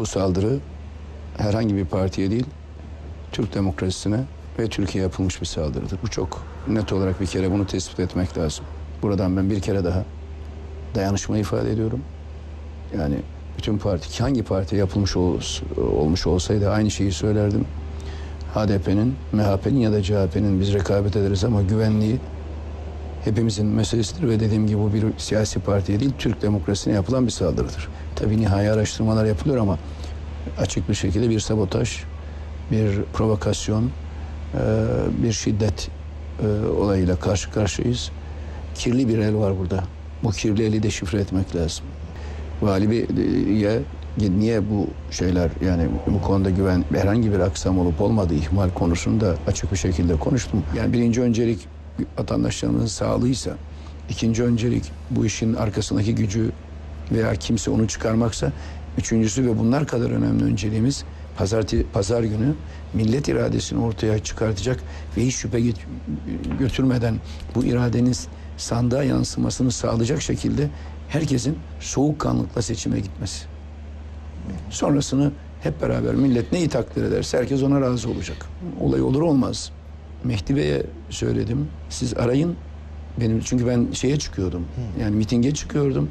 Bu saldırı herhangi bir partiye değil, Türk demokrasisine ve Türkiye'ye yapılmış bir saldırıdır. Bu çok net olarak bir kere bunu tespit etmek lazım. Buradan ben bir kere daha dayanışma ifade ediyorum. Yani bütün parti, hangi partiye yapılmış ol- olmuş olsaydı aynı şeyi söylerdim. HDP'nin, MHP'nin ya da CHP'nin biz rekabet ederiz ama güvenliği hepimizin meselesidir ve dediğim gibi bu bir siyasi partiye değil Türk demokrasisine yapılan bir saldırıdır. Tabii nihai araştırmalar yapılıyor ama açık bir şekilde bir sabotaj, bir provokasyon, e, bir şiddet e, olayıyla karşı karşıyayız. Kirli bir el var burada. Bu kirli eli deşifre etmek lazım. Vali Bey'e niye bu şeyler yani bu konuda güven herhangi bir aksam olup olmadığı ihmal konusunda açık bir şekilde konuştum. Yani birinci öncelik vatandaşlarımızın sağlığıysa, ikinci öncelik bu işin arkasındaki gücü veya kimse onu çıkarmaksa, üçüncüsü ve bunlar kadar önemli önceliğimiz pazartesi, pazar günü millet iradesini ortaya çıkartacak ve hiç şüphe götürmeden bu iradenin sandığa yansımasını sağlayacak şekilde herkesin soğukkanlıkla seçime gitmesi. Sonrasını hep beraber millet neyi takdir ederse herkes ona razı olacak. Olay olur olmaz. Mehdi Bey'e söyledim. Siz arayın. Benim çünkü ben şeye çıkıyordum. Yani mitinge çıkıyordum.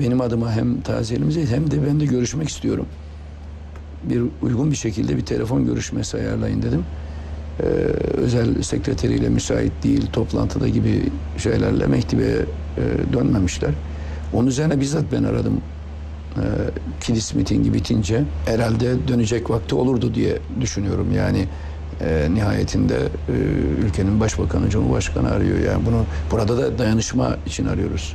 Benim adıma hem taziyelerimize hem de ben de görüşmek istiyorum. Bir uygun bir şekilde bir telefon görüşmesi ayarlayın dedim. Ee, özel sekreteriyle müsait değil toplantıda gibi şeylerle Mehdi Bey'e e, dönmemişler. Onun üzerine bizzat ben aradım. Ee, kilis mitingi bitince herhalde dönecek vakti olurdu diye düşünüyorum. Yani e, nihayetinde e, ülkenin başbakanı, cumhurbaşkanı arıyor. Yani bunu burada da dayanışma için arıyoruz.